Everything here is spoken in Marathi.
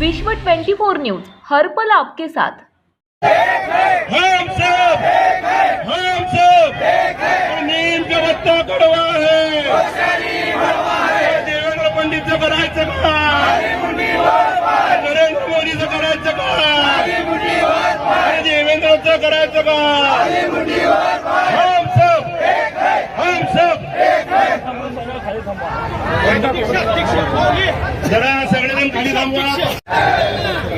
विश्व 24 न्यूज हर पल आपके साथ. हम सब हम सब नीम का पत्ता कड़वा है देवेंद्र पंडितचं करायचं का नरेंद्र मोदीचं करायचं का देवेंद्रचं करायचं का हम सब हम सब जरा सगळेजण खाली थांबवा